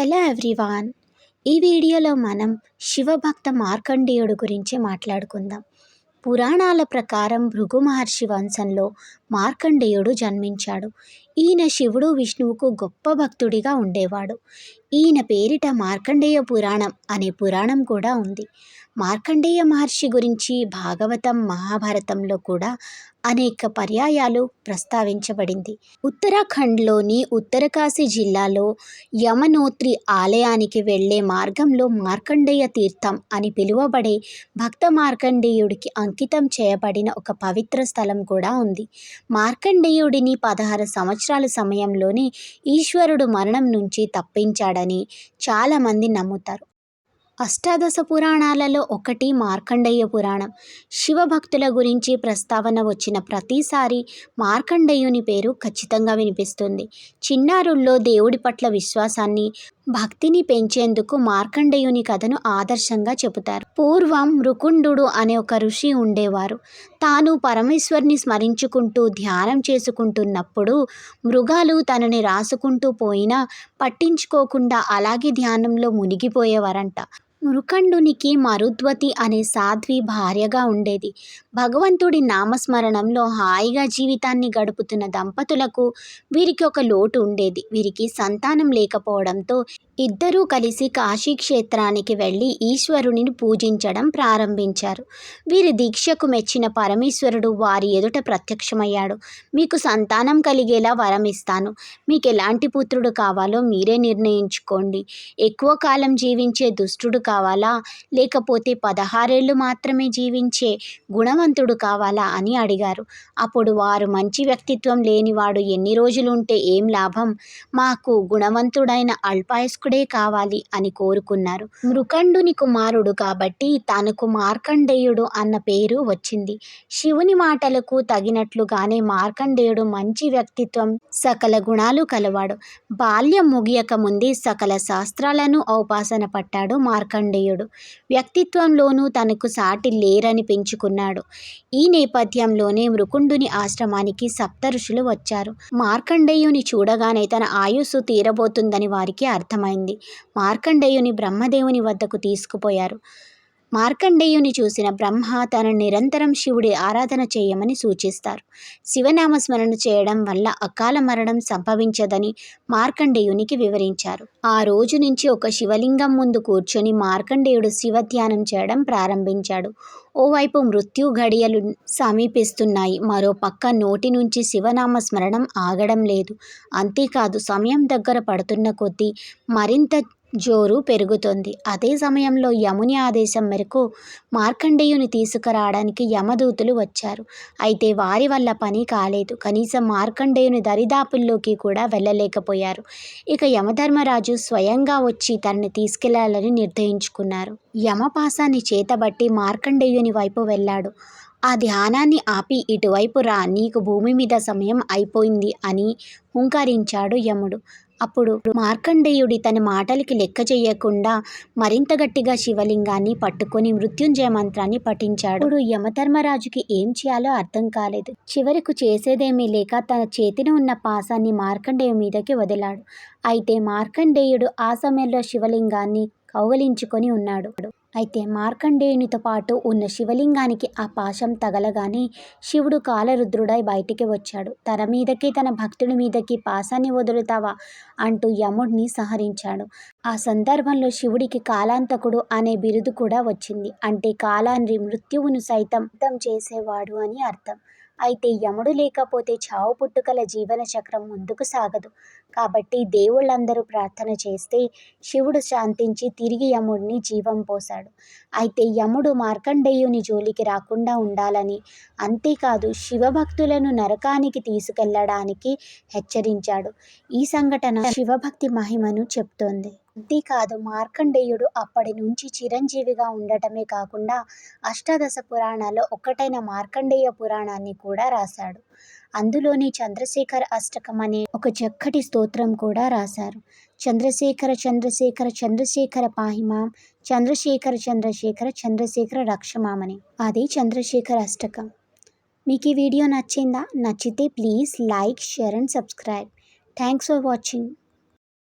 Hello everyone. ఈ వీడియోలో మనం శివభక్త మార్కండేయుడు గురించి మాట్లాడుకుందాం. పురాణాల ప్రకారం భృగు మహర్షి వంశంలో మార్కండేయుడు జన్మించాడు. ఈయన శివుడు విష్ణువుకు గొప్ప భక్తుడిగా ఉండేవాడు. ఈయన పేరిట మార్కండేయ పురాణం అనే పురాణం కూడా ఉంది. మార్కండేయ మహర్షి గురించి భాగవతం మహాభారతంలో కూడా అనేక పర్యాయాలు ప్రస్తావించబడింది. ఉత్తరాఖండ్లోని ఉత్తరకాశీ జిల్లాలో యమనోత్రి ఆలయానికి వెళ్ళే మార్గంలో మార్కండేయ తీర్థం అని పిలువబడే భక్త మార్కండేయుడికి అంకితం చేయబడిన ఒక పవిత్ర స్థలం కూడా ఉంది. మార్కండేయుడిని పదహారు సంవత్సరాల సమయంలోనే ఈశ్వరుడు మరణం నుంచి తప్పించాడని చాలామంది నమ్ముతారు. అష్టాదశ పురాణాలలో ఒకటి మార్కండేయ పురాణం. శివభక్తుల గురించి ప్రస్తావన వచ్చిన ప్రతిసారి మార్కండేయుని పేరు ఖచ్చితంగా వినిపిస్తుంది. చిన్నారుల్లో దేవుడి పట్ల విశ్వాసాన్ని భక్తిని పెంచేందుకు మార్కండేయుని కథను ఆదర్శంగా చెబుతారు. పూర్వం రుకుండు అనే ఒక ఋషి ఉండేవారు. తాను పరమేశ్వర్ని స్మరించుకుంటూ ధ్యానం చేసుకుంటున్నప్పుడు మృగాలు తనని రాసుకుంటూ పోయినా పట్టించుకోకుండా అలాగే ధ్యానంలో మునిగిపోయేవారంట. మృకండునికి మరుద్వతి అనే సాధ్వి భార్యగా ఉండేది. భగవంతుడి నామస్మరణంలో హాయిగా జీవితాన్ని గడుపుతున్న దంపతులకు వీరికి ఒక లోటు ఉండేది. వీరికి సంతానం లేకపోవడంతో ఇద్దరూ కలిసి కాశీ క్షేత్రానికి వెళ్ళి ఈశ్వరుని పూజించడం ప్రారంభించారు. వీరి దీక్షకు మెచ్చిన పరమేశ్వరుడు వారి ఎదుట ప్రత్యక్షమయ్యాడు. మీకు సంతానం కలిగేలా వరం ఇస్తాను. మీకు ఎలాంటి పుత్రుడు కావాలో మీరే నిర్ణయించుకోండి. ఎక్కువ కాలం జీవించే దుష్టుడు కావాలా? లేకపోతే పదహారేళ్ళు మాత్రమే జీవించే గుణవంతుడు కావాలా అని అడిగారు. అప్పుడు వారు మంచి వ్యక్తిత్వం లేనివాడు ఎన్ని రోజులు ఉంటే ఏం లాభం? మాకు గుణవంతుడైన అల్పాయస్కుడే కావాలి అని కోరుకున్నారు. మృకండుని కుమారుడు కాబట్టి తనకు మార్కండేయుడు అన్న పేరు వచ్చింది. శివుని మాటలకు తగినట్లుగానే మార్కండేయుడు మంచి వ్యక్తిత్వం సకల గుణాలు కలవాడు. బాల్యం ముగియక ముందే సకల శాస్త్రాలను ఔపాసన పట్టాడు మార్కండ. మార్కండేయుడు వ్యక్తిత్వంలోనూ తనకు సాటి లేరని పెంచుకున్నాడు. ఈ నేపథ్యంలోనే మృకుండుని ఆశ్రమానికి సప్త ఋషులు వచ్చారు. మార్కండేయుని చూడగానే తన ఆయుస్సు తీరబోతుందని వారికి అర్థమైంది. మార్కండేయుని బ్రహ్మదేవుని వద్దకు తీసుకుపోయారు. మార్కండేయుని చూసిన బ్రహ్మ తన నిరంతరం శివుడి ఆరాధన చేయమని సూచిస్తారు. శివనామస్మరణ చేయడం వల్ల అకాల మరణం సంభవించదని మార్కండేయునికి వివరించారు. ఆ రోజు నుంచి ఒక శివలింగం ముందు కూర్చొని మార్కండేయుడు శివధ్యానం చేయడం ప్రారంభించాడు. ఓవైపు మృత్యు ఘడియలు సమీపిస్తున్నాయి. మరో పక్క నోటి నుంచి శివనామ స్మరణం ఆగడం లేదు. అంతేకాదు సమయం దగ్గర పడుతున్న కొద్దీ మరింత జోరు పెరుగుతోంది. అదే సమయంలో యముని ఆదేశం మేరకు మార్కండేయుని తీసుకురావడానికి యమదూతులు వచ్చారు. అయితే వారి వల్ల పని కాలేదు. కనీసం మార్కండేయుని దరిదాపుల్లోకి కూడా వెళ్ళలేకపోయారు. ఇక యమధర్మరాజు స్వయంగా వచ్చి తనని తీసుకెళ్ళాలని నిర్ణయించుకున్నారు. యమపాసాన్ని చేతబట్టి మార్కండేయుని వైపు వెళ్ళాడు. ఆ ధ్యానాన్ని ఆపి ఇటువైపు రా నీకు భూమి మీద సమయం అయిపోయింది అని హుంకరించాడు యముడు. అప్పుడు మార్కండేయుడి తన మాటలకి లెక్క చేయకుండా మరింత గట్టిగా శివలింగాన్ని పట్టుకొని మృత్యుంజయ మంత్రాన్ని పఠించాడు. ఇప్పుడు యమధర్మరాజుకి ఏం చేయాలో అర్థం కాలేదు. చివరకు చేసేదేమీ లేక తన చేతిలో ఉన్న పాసాన్ని మార్కండేయు మీదకి వదిలాడు. అయితే మార్కండేయుడు ఆ సమయంలో శివలింగాన్ని కౌగలించుకొని ఉన్నాడు. అయితే మార్కండేయునితో పాటు ఉన్న శివలింగానికి ఆ పాశం తగలగానే శివుడు కాలరుద్రుడై బయటికి వచ్చాడు. తన మీదకి తన భక్తుడి మీదకి పాశాన్ని వదులుతావా అంటూ యముడిని సహరించాడు. ఆ సందర్భంలో శివుడికి కాలాంతకుడు అనే బిరుదు కూడా వచ్చింది. అంటే కాలాన్ని మృత్యువును సైతం చేసేవాడు అని అర్థం. అయితే యముడు లేకపోతే చావు పుట్టుకల జీవన చక్రం ముందుకు సాగదు. కాబట్టి దేవుళ్ళందరూ ప్రార్థన చేస్తే శివుడు శాంతించి తిరిగి యముడిని జీవం పోశాడు. అయితే యముడు మార్కండేయుని జోలికి రాకుండా ఉండాలని అంతేకాదు శివభక్తులను నరకానికి తీసుకెళ్ళడానికి హెచ్చరించాడు. ఈ సంఘటన శివభక్తి మహిమను చెప్తోంది. అంతేకాదు మార్కండేయుడు అప్పటి నుంచి చిరంజీవిగా ఉండటమే కాకుండా అష్టాదశ పురాణాల్లో ఒక్కటైన మార్కండేయ పురాణాన్ని కూడా రాశాడు. అందులోని చంద్రశేఖర అష్టకం అనే ఒక చక్కటి స్తోత్రం కూడా రాశారు. చంద్రశేఖర చంద్రశేఖర చంద్రశేఖర పాహిమాం చంద్రశేఖర చంద్రశేఖర చంద్రశేఖర రక్షమామని. అది చంద్రశేఖర అష్టకం. మీకు ఈ వీడియో నచ్చిందా? నచ్చితే please like share and subscribe. Thanks for watching.